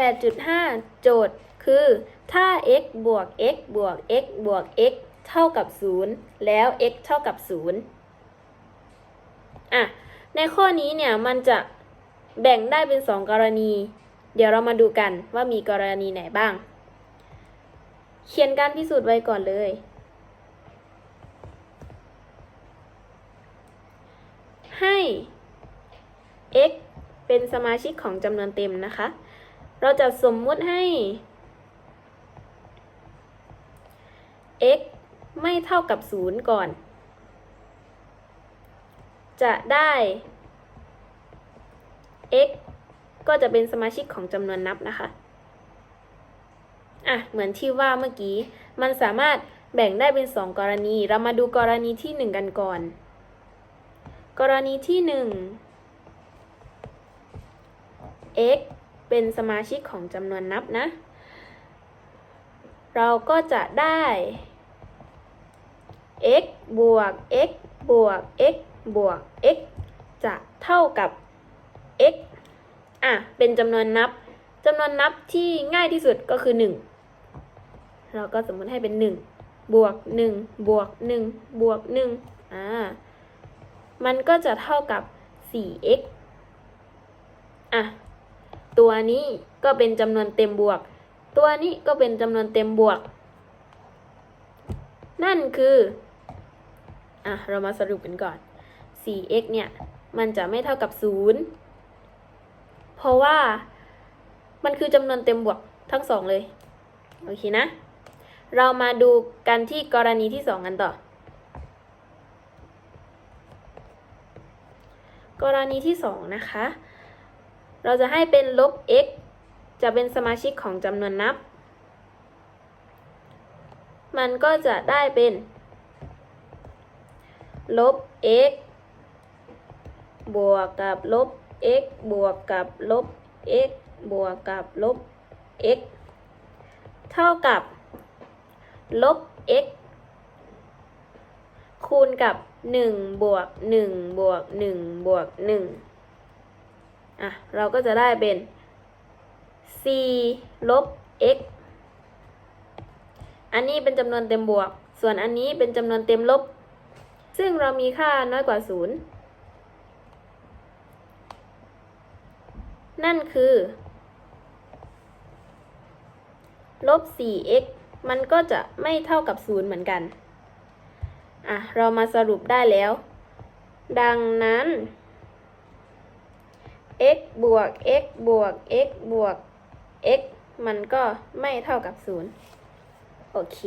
8.5 โจทย์คือ ถ้า x บวก x บวก x บวก x เท่ากับ 0 แล้ว x เท่ากับ 0 อะ ในข้อนี้เนี่ยมันจะแบ่งได้เป็น 2 กรณี เดี๋ยวเรามาดูกันว่ามีกรณีไหนบ้าง เขียนการพิสูจน์ไว้ก่อนเลย ให้ x เป็นสมาชิกของจำนวนเต็มนะคะ เราจะสมมุติให้ x ไม่เท่ากับ 0 ก่อน จะได้ x ก็จะเป็นสมาชิกของจำนวนนับนะคะ อะ เหมือนที่ว่าเมื่อกี้ มันสามารถแบ่งได้เป็น 2 กรณี เรามาดูกรณีที่ 1 กันก่อน กรณีที่ 1 x เป็นสมาชิกของจำนวนนับนะ เราก็จะได้ x บวก x บวก x บวก x จะเท่ากับ x อะ เป็นจำนวนนับจำนวนนับที่ง่ายที่สุดก็คือ 1 เราก็สมมติให้เป็น 1 บวก 1 บวก 1 บวก 1 อ่า มันก็จะเท่ากับ 4x อะ ตัวนี้ก็เป็นจำนวนเต็มบวก ตัวนี้ก็เป็นจำนวนเต็มบวก นั่นคือ อะ เรามาสรุปกันก่อน 4x เนี่ย มันจะไม่เท่ากับ 0 เพราะว่ามันคือจำนวนเต็มบวกทั้งสองเลย โอเคนะ เรามาดูกันที่กรณีที่สองกันต่อ กรณีที่สองนะคะ เราจะให้เป็นลบ x จะเป็นสมาชิกของจำนวนนับ มันก็จะได้เป็นลบ x บวกกับลบ x บวกกับลบ x บวกกับลบ x เท่ากับลบ x คูณกับ 1 บวก 1 บวก 1 บวก 1 อะเราก็จะได้เป็น4ลบ x อันนี้เป็นจำนวนเต็มบวก ส่วนอันนี้เป็นจำนวนเต็มลบ ซึ่งเรามีค่าน้อยกว่า 0 นั่นคือลบ 4x มันก็จะไม่เท่ากับ 0 เหมือนกัน อะ เรามาสรุปได้แล้ว ดังนั้น x บวก x บวก x บวก x มันก็ไม่เท่ากับ 0 โอเค